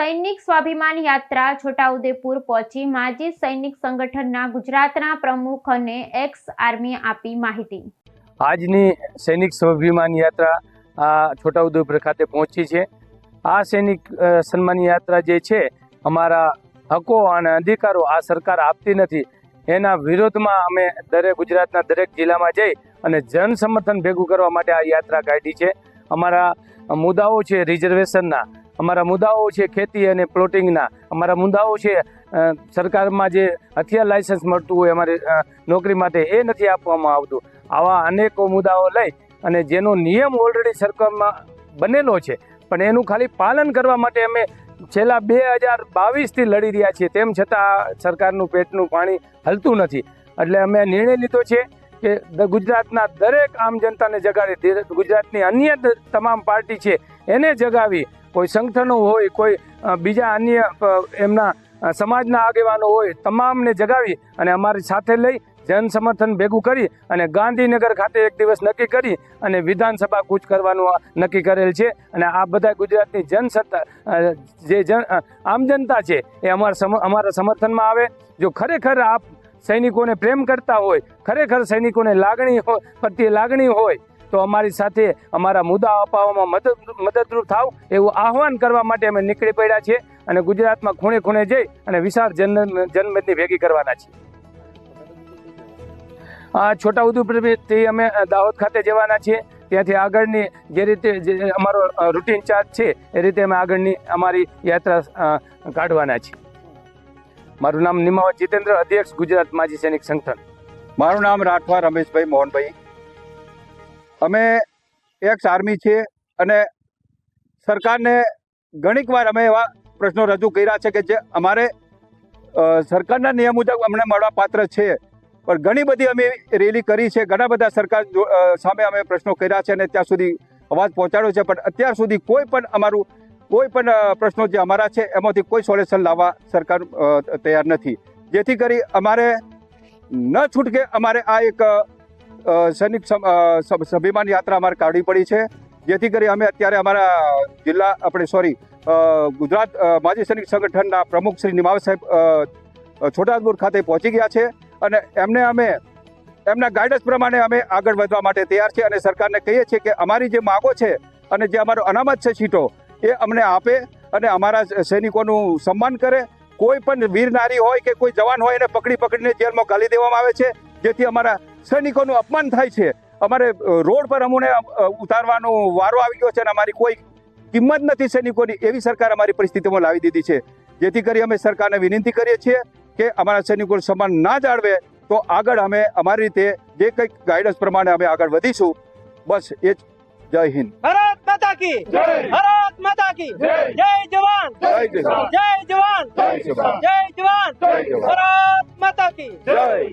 સૈનિક સ્વાભિમાન યાત્રા છોટાઉદેપુર પહોંચી માજી સૈનિક સંગઠનના ગુજરાતના પ્રમુખ અને એક્સ આર્મી આપી માહિતી. આજની સૈનિક સ્વાભિમાન યાત્રા આ છોટાઉદેપુર ખાતે પહોંચી છે. આ સૈનિક સન્માન યાત્રા જે છે, અમારા હકો અને અધિકારો આ સરકાર આપતી નથી. એના વિરોધમાં અમે દરેક ગુજરાતના દરેક જિલ્લામાં જઈ અને જન સમર્થન ભેગું કરવા માટે આ યાત્રા કાઢી છે. અમારા મુદ્દાઓ છે રિઝર્વેશનના. અમારા મુદ્દાઓ છે ખેતી અને પ્લોટિંગના. અમારા મુદ્દાઓ છે સરકારમાં જે હથિયાર લાયસન્સ મળતું હોય અમારે નોકરી માટે એ નથી આપવામાં આવતું. આવા અનેકો મુદ્દાઓ લઈ અને જેનો નિયમ ઓલરેડી સરકારમાં બનેલો છે. પણ એનું ખાલી પાલન કરવા માટે અમે છેલ્લા બે હજાર બાવીસથી લડી રહ્યા છીએ. તેમ છતાં સરકારનું પેટનું પાણી હલતું નથી. એટલે અમે નિર્ણય લીધો છે કે ગુજરાતના દરેક આમ જનતાને જગાડી ગુજરાતની અન્ય તમામ પાર્ટી છે એને જગાવી કોઈ સંગઠનો હોય, કોઈ બીજા અન્ય એમના સમાજના આગેવાનો હોય, તમામને જગાવી અને અમારી સાથે લઈ જન સમર્થન ભેગું કરી અને ગાંધીનગર ખાતે એક દિવસ નક્કી કરી અને વિધાનસભા કૂચ કરવાનું નક્કી કરેલ છે. અને આ બધા ગુજરાતની જનસત્તા જે જન આમ જનતા છે એ અમારા અમારા સમર્થનમાં આવે. જો ખરેખર આપ સૈનિકોને પ્રેમ કરતા હોય, ખરેખર સૈનિકોને લાગણી હોય પ્રત્યે લાગણી હોય તો અમારી સાથે અમારા મુદ્દા અપાવવામાં મદદ મદદરૂપ થાવ એવું આહવાન કરવા માટે અમે નીકળી પડ્યા છીએ અને ગુજરાતમાં ખૂણે ખૂણે જઈ અને વિશાળ જન જનમેદની ભેગી કરવાના છીએ. આ છોટાઉદેપુરથી અમે દાહોદ ખાતે જવાના છીએ. ત્યાંથી આગળની જે રીતે જે અમારો રૂટીન ચાર્જ છે, એ રીતે અમે આગળની અમારી યાત્રા કાઢવાના છીએ. મારું નામ નિમાવત જીતેન્દ્ર, અધ્યક્ષ ગુજરાત માજી સૈનિક સંગઠન. મારું નામ રાઠવા રમેશભાઈ મોહનભાઈ. અમે એક્સ આર્મી છીએ અને સરકારને ઘણીક વાર અમે એવા પ્રશ્નો રજૂ કર્યા છે કે જે અમારે સરકારના નિયમ મુજબ અમને મળવા પાત્ર છે. પણ ઘણી બધી અમે રેલી કરી છે. ઘણા બધા સરકાર સામે અમે પ્રશ્નો કર્યા છે અને ત્યાં સુધી અવાજ પહોંચાડ્યો છે. પણ અત્યાર સુધી કોઈ પણ અમારું, કોઈ પણ પ્રશ્નો જે અમારા છે એમાંથી કોઈ સોલ્યુશન લાવવા સરકાર તૈયાર નથી. જેથી કરી અમારે ન છૂટકે અમારે આ એક સૈનિક સમ- સભ- સ્વાભિમાન યાત્રા અમારે કાઢવી પડી છે. જેથી કરી અમે અત્યારે અમારા જિલ્લા, આપણે સોરી ગુજરાત માજી સૈનિક સંગઠનના પ્રમુખ શ્રી નિમાવ સાહેબ છોટાઉદેપુર ખાતે પહોંચી ગયા છે અને એમને અમે, એમના ગાઈડન્સ પ્રમાણે અમે આગળ વધવા માટે તૈયાર છે અને સરકારને કહીએ છીએ કે અમારી જે માગો છે અને જે અમારો અનામત છે સીટો, એ અમને આપે અને અમારા સૈનિકોનું સન્માન કરે. કોઈ પણ વીર નારી હોય કે કોઈ જવાન હોય એને પકડી પકડીને જેલમાં ગાલી દેવામાં આવે છે. જેથી અમારા સૈનિકોનું અપમાન થાય છે. અમારે રોડ પર અમને ઉતારવાનો વારો આવી ગયો છે અને અમારી કોઈ કિંમત નથી સૈનિકોની એવી સરકાર અમારી પરિસ્થિતિમાં લાવી દીધી છે. જેથી કરી અમે સરકારને વિનંતી કરીએ છીએ કે અમારા સૈનિકોનું સન્માન ના જાળવે તો આગળ અમે અમારી રીતે જે કંઈક ગાઈડન્સ પ્રમાણે અમે આગળ વધીશું. બસ એ જ. જય હિન્દ. ભારત માતા કી ભારત માતા કી જય. જય. જય જવાન. જય જવાન. જય જવાન. જય જવાન. ભારત માતા કી જય.